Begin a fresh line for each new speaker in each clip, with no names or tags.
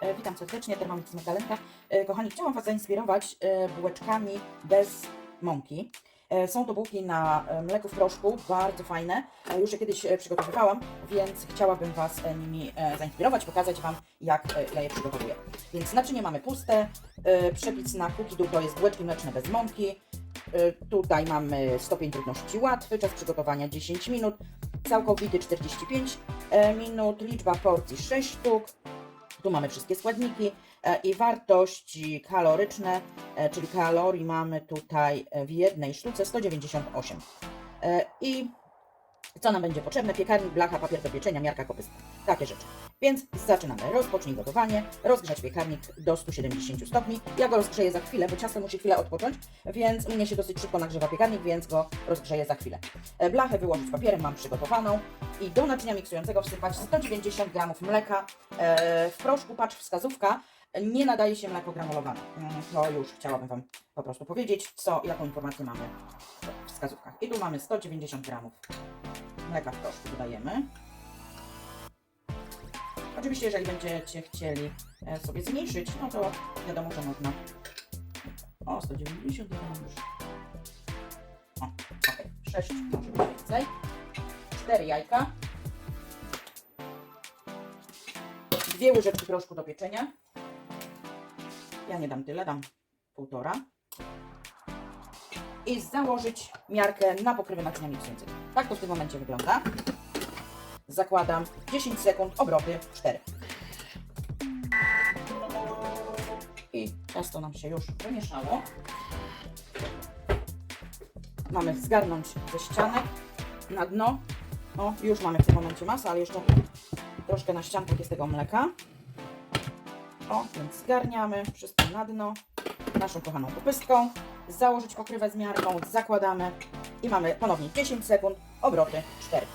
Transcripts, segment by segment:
E, Witam serdecznie, Thermomix Magdalenka. E, Kochani, chciałam Was zainspirować e, bułeczkami bez mąki. Są to bułki na mleku w proszku, bardzo fajne. Już je kiedyś przygotowywałam, więc chciałabym Was nimi zainspirować, pokazać Wam, jak ja je przygotowuję. Więc naczynie mamy puste, przepis na cookie dough to jest bułeczki mleczne bez mąki. Tutaj mamy stopień trudności łatwy, czas przygotowania 10 minut, całkowity 45 e, minut, liczba porcji 6 sztuk. Tu mamy wszystkie składniki e, i wartości kaloryczne, e, czyli kalorii mamy tutaj w jednej sztuce 198. E, I co nam będzie potrzebne? Piekarnik, blacha, papier do pieczenia, miarka kopysta. Takie rzeczy. Więc zaczynamy. Rozpocznij gotowanie. Rozgrzać piekarnik do 170 stopni. Ja go rozgrzeję za chwilę, bo ciasto musi chwilę odpocząć, więc mnie się dosyć szybko nagrzewa piekarnik, więc go rozgrzeję za chwilę. E, Blachę wyłożyć papierem, mam przygotowaną i do naczynia miksującego wsypać 190 g mleka. E, W proszku patrz wskazówka, nie nadaje się mleko granulowane. Mm, To już chciałabym Wam po prostu powiedzieć, co, jaką informację mamy w wskazówkach. I tu mamy 190 g mleka w proszku dodajemy. Oczywiście, jeżeli będziecie chcieli e, sobie zmniejszyć, no to wiadomo, że można. O, 190 to już. O, ok, 6 może więcej. 4 jajka. Dwie łyżeczki proszku do pieczenia. Ja nie dam tyle, dam półtora. I założyć miarkę na pokrywę naczynia miksującego. Tak to w tym momencie wygląda. Zakładam 10 sekund, obroty 4. I ciasto nam się już wymieszało. Mamy zgarnąć ze ścianek na dno. O, już mamy w tym momencie masę, ale jeszcze troszkę na ściankach jest tego mleka. O, więc zgarniamy wszystko na dno naszą kochaną kopystką. Założyć pokrywę z zakładamy i mamy ponownie 10 sekund, obroty 4.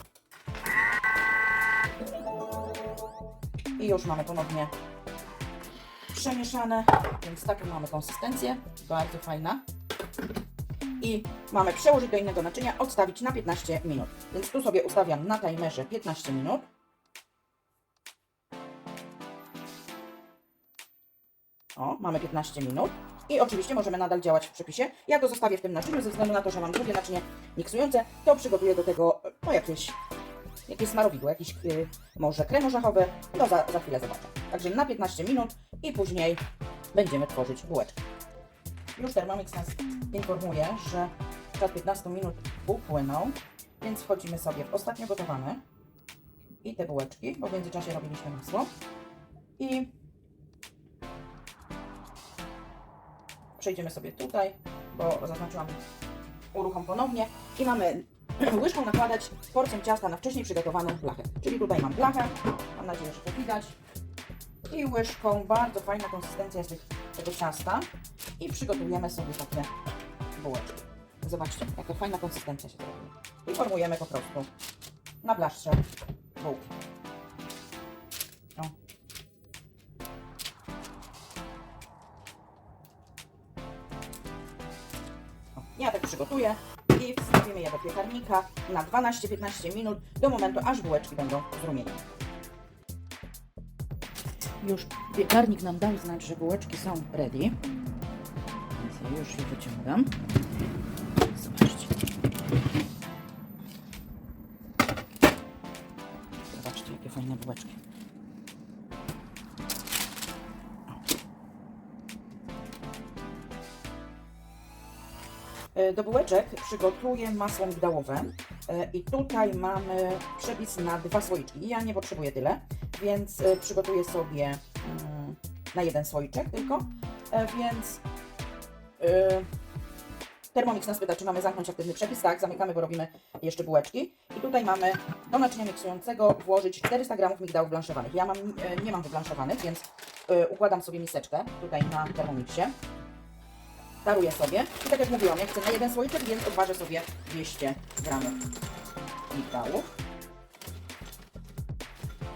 I już mamy ponownie przemieszane, więc taką mamy konsystencję, bardzo fajna. I mamy przełożyć do innego naczynia, odstawić na 15 minut. Więc tu sobie ustawiam na timerze 15 minut. O, mamy 15 minut. I oczywiście możemy nadal działać w przepisie. Ja to zostawię w tym naczyniu, ze względu na to, że mam drugie naczynie miksujące, to przygotuję do tego no, jakieś, jakieś smarowidło, jakiś y, może krem orzechowy, to za, za chwilę zobaczę. Także na 15 minut i później będziemy tworzyć bułeczki. Już Thermomix nas informuje, że czas 15 minut upłynął, więc wchodzimy sobie w ostatnio gotowane i te bułeczki, bo w międzyczasie robiliśmy masło. I przejdziemy sobie tutaj, bo zaznaczyłam uruchom ponownie i mamy łyżką nakładać porcję ciasta na wcześniej przygotowaną blachę. Czyli tutaj mam blachę, mam nadzieję, że to widać. I łyżką, bardzo fajna konsystencja jest tego ciasta. I przygotujemy sobie takie bułeczki. Zobaczcie, jaka fajna konsystencja się zrobiła. I formujemy po prostu na blaszcze bułki. Ja przygotuję i wstawimy je do piekarnika na 12-15 minut do momentu, aż bułeczki będą zrumienione. Już piekarnik nam dał znać, że bułeczki są ready. Więc ja już je wyciągam. Do bułeczek przygotuję masło migdałowe E, i tutaj mamy przepis na dwa słoiczki. Ja nie potrzebuję tyle, więc e, przygotuję sobie mm, na jeden słoiczek tylko, E, więc e, Thermomix nas pyta, czy mamy zamknąć aktywny przepis. Tak, zamykamy, bo robimy jeszcze bułeczki. I tutaj mamy do naczynia miksującego włożyć 400 g migdałów blanszowanych. Ja mam, e, nie mam wyblanszowanych, więc e, układam sobie miseczkę tutaj na Thermomixie daruję sobie. I tak jak mówiłam, ja chcę na jeden słoiczek, więc odważę sobie 200 gramów migdałów.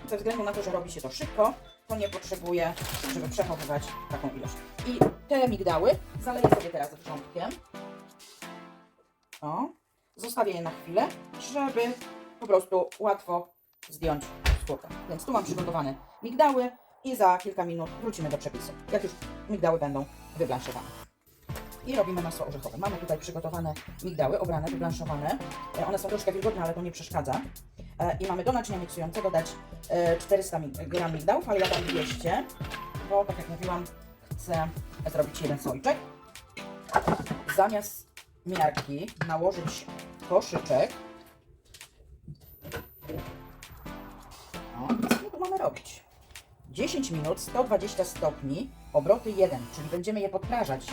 Ze względu na to, że robi się to szybko, to nie potrzebuję, żeby przechowywać taką ilość. I te migdały zaleję sobie teraz wrzątkiem. O, zostawię je na chwilę, żeby po prostu łatwo zdjąć skórkę. Więc tu mam przygotowane migdały, i za kilka minut wrócimy do przepisu, jak już migdały będą wyblanszowane. I robimy masło orzechowe. Mamy tutaj przygotowane migdały, obrane, wyblanszowane. One są troszkę wilgotne, ale to nie przeszkadza. E, I mamy do naczynia miksującego dać e, 400 mi- gram migdałów, ale ja dam 200, bo tak jak mówiłam, chcę zrobić jeden słoiczek. Zamiast miarki nałożyć koszyczek. O, co tu mamy robić? 10 minut, 120 stopni, obroty 1, czyli będziemy je podprażać.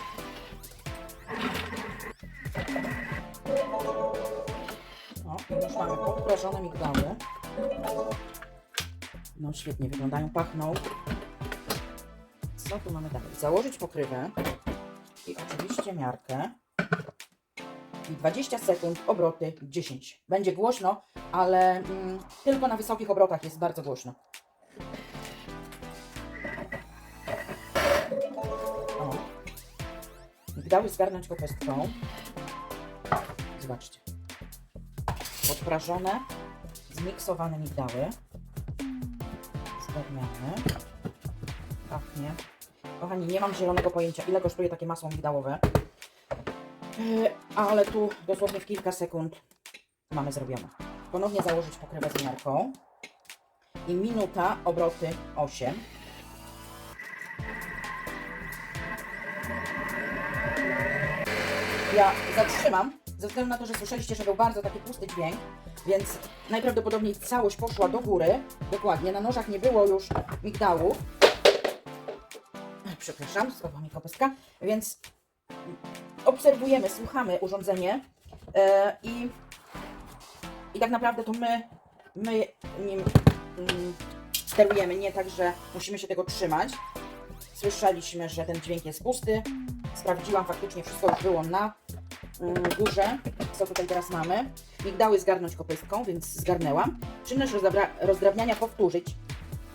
O, już mamy podprażone migdały. No świetnie wyglądają, pachną. Co tu mamy dalej? Założyć pokrywę i oczywiście miarkę. I 20 sekund, obroty 10. Będzie głośno, ale mm, tylko na wysokich obrotach jest bardzo głośno. O. Migdały zgarnąć kopestką. Zobaczcie. Podprażone, zmiksowane migdały. Zgarniamy. Pachnie. Kochani, nie mam zielonego pojęcia, ile kosztuje takie masło migdałowe. Yy, Ale tu dosłownie w kilka sekund mamy zrobione. Ponownie założyć pokrywę z miarką. I minuta, obroty 8. Ja zatrzymam, ze względu na to, że słyszeliście, że był bardzo taki pusty dźwięk, więc najprawdopodobniej całość poszła do góry. Dokładnie, na nożach nie było już migdałów. Przepraszam, spadła mi kopestka. Więc obserwujemy, słuchamy urządzenie e, i, i tak naprawdę to my, my nim mm, sterujemy, nie tak, że musimy się tego trzymać. Słyszeliśmy, że ten dźwięk jest pusty. Sprawdziłam, faktycznie wszystko już było na górze. Co tutaj teraz mamy? Migdały zgarnąć kopystką, więc zgarnęłam. Czynność rozdrabniania powtórzyć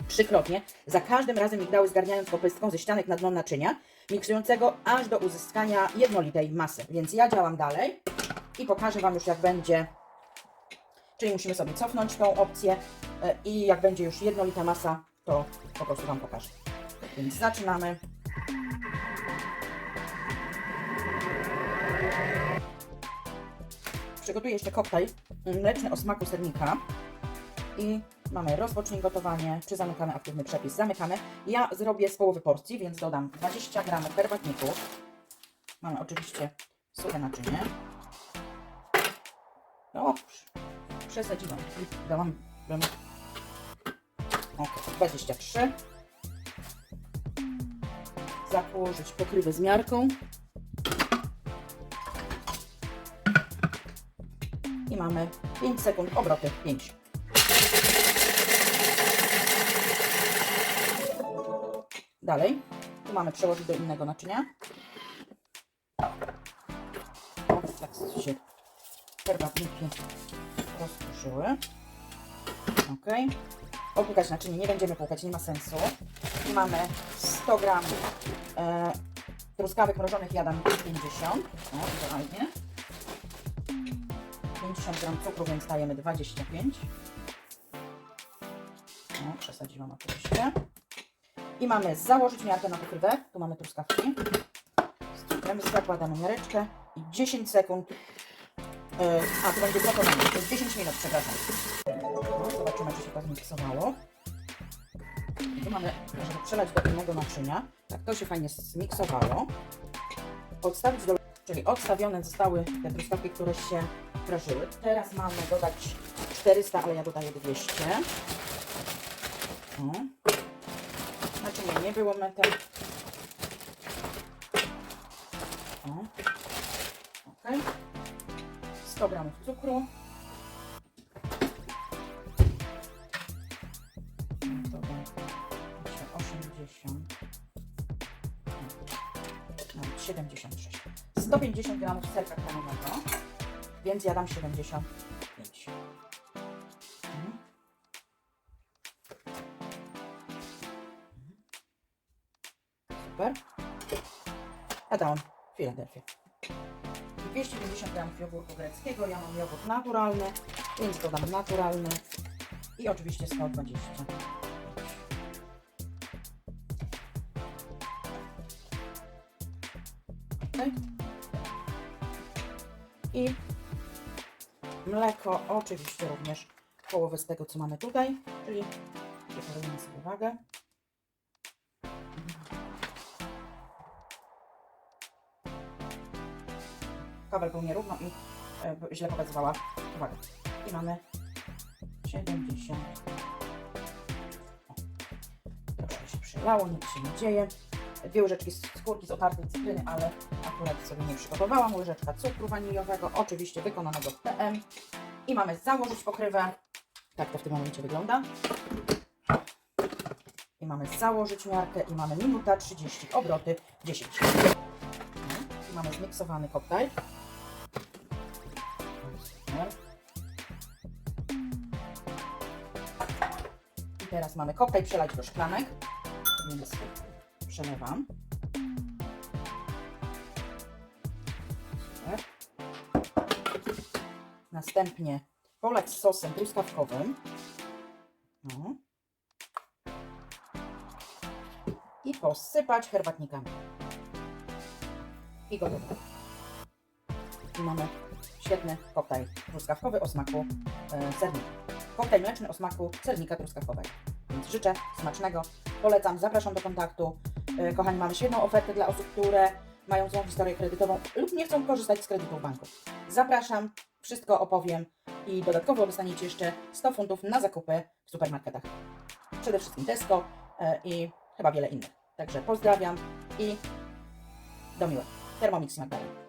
trzykrotnie. Za każdym razem migdały zgarniając kopystką ze ścianek na dno naczynia, miksującego aż do uzyskania jednolitej masy. Więc ja działam dalej i pokażę Wam już jak będzie. Czyli musimy sobie cofnąć tą opcję e, i jak będzie już jednolita masa, to po prostu Wam pokażę. Więc zaczynamy. Przygotuję jeszcze koktajl mleczny o smaku sernika. I mamy rozpocznij gotowanie, czy zamykamy aktywny przepis. Zamykamy. Ja zrobię z połowy porcji, więc dodam 20 gramów herbatników. Mamy oczywiście suche naczynie. No, przesadziłam. Dałam. Ok, 23. Założyć pokrywę z miarką. Mamy 5 sekund, obroty 5. Dalej, tu mamy przełożyć do innego naczynia. O, tak się herbatniki rozpruszyły. Ok. Opłukać naczynie nie będziemy płukać, nie ma sensu. Mamy 100 gram e, truskawek mrożonych, ja dam 50. O, idealnie. 50 gram cukru, więc dajemy 25. O, przesadziłam oczywiście. I mamy założyć miarkę na pokrywę. Tu mamy truskawki. Z cukrem zakładamy miareczkę i 10 sekund. Yy, a, tu będzie gotowanie. To jest 10 minut, przepraszam. No, zobaczymy, czy się to zmiksowało. Tu mamy, żeby przelać do innego naczynia. Tak, to się fajnie zmiksowało. Odstawić do... Czyli odstawione zostały te truskawki, które się prażyły. Teraz mamy dodać 400, ale ja dodaję 200. O. Znaczy nie, nie było metem. O. Ok. 100 gramów cukru. 150 gramów serka kranowego, więc ja dam 75. Mhm. Super. Ja dałam Filadelfię. I 250 g jogurtu greckiego. Ja mam jogurt naturalny, więc dodam naturalny. I oczywiście 120. I mleko oczywiście również połowę z tego, co mamy tutaj, czyli preparujemy sobie wagę. Kabel był nierówno i e, źle pokazywała wagę. I mamy 70. O, Troszkę się przylało, nic się nie dzieje. Dwie łyżeczki skórki z otartej cytryny, ale akurat sobie nie przygotowałam. Łyżeczka cukru waniliowego, oczywiście wykonanego w PM. I mamy założyć pokrywę. Tak to w tym momencie wygląda. I mamy założyć miarkę i mamy minuta 30, obroty 10. I mamy zmiksowany koktajl. I teraz mamy koktajl przelać do szklanek, więc przelewam. Następnie polać sosem truskawkowym. No. I posypać herbatnikami. I gotowe. I mamy świetny koktajl truskawkowy o smaku e, sernika. Koktajl mleczny o smaku sernika truskawkowego. Więc życzę smacznego, polecam, zapraszam do kontaktu. E, kochani, mamy świetną ofertę dla osób, które mają złą historię kredytową lub nie chcą korzystać z kredytów banku. Zapraszam, wszystko opowiem i dodatkowo dostaniecie jeszcze 100 funtów na zakupy w supermarketach. Przede wszystkim Tesco e, i chyba wiele innych. Także pozdrawiam i do miłego. Thermomix Magdalena.